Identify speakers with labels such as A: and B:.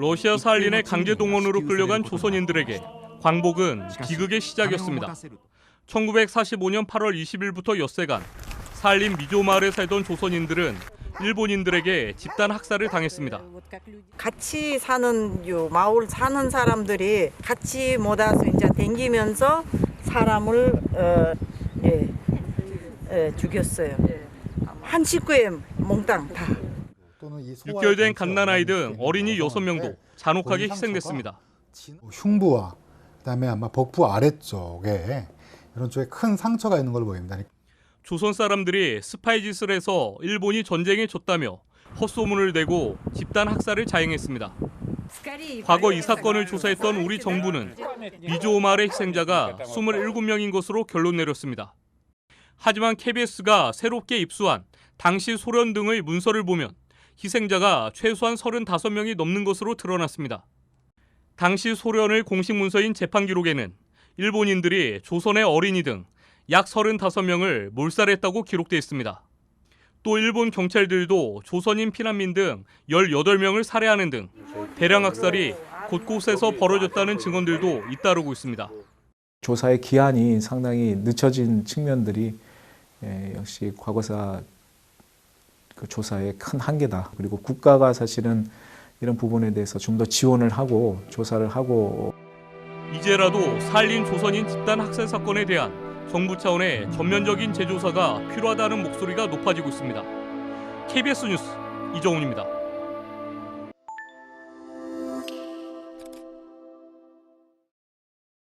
A: 러시아 살린의 강제 동원으로 끌려간 조선인들에게 광복은 비극의 시작이었습니다. 1945년 8월 20일부터 엿새간 살린 미조 마을에 살던 조선인들은 일본인들에게 집단 학살을 당했습니다.
B: 같이 사는 요 마을 사는 사람들이 같이 모아서 이제 댕기면서 사람을 어, 예, 예, 죽였어요. 한 식구에 몽땅 다.
A: 6개월 된 갓난아이 등 어린이 6명도 잔혹하게 희생됐습니다.
C: 흉부와 그다음에 아마 복부 아래쪽에 이런 쪽에 큰 상처가 있는 걸로 보입니다.
A: 조선 사람들이 스파이 짓을 해서 일본이 전쟁에 졌다며 헛소문을 내고 집단 학살을 자행했습니다. 과거 이 사건을 조사했던 우리 정부는 미조 마을의 희생자가 27명인 것으로 결론 내렸습니다. 하지만 KBS가 새롭게 입수한 당시 소련 등의 문서를 보면 희생자가 최소한 35명이 넘는 것으로 드러났습니다. 당시 소련의 공식 문서인 재판 기록에는 일본인들이 조선의 어린이 등 약 35명을 몰살했다고 기록돼 있습니다. 또 일본 경찰들도 조선인 피난민 등 18명을 살해하는 등 대량 학살이 곳곳에서 벌어졌다는 증언들도 잇따르고 있습니다.
D: 조사의 기한이 상당히 늦춰진 측면들이 예, 역시 과거사 그 조사의 큰 한계다. 그리고 국가가 사실은 이런 부분에 대해서 좀 더 지원을 하고 조사를 하고
A: 이제라도 살린 조선인 집단 학살 사건에 대한 정부 차원의 전면적인 재조사가 필요하다는 목소리가 높아지고 있습니다. KBS 뉴스 이정훈입니다.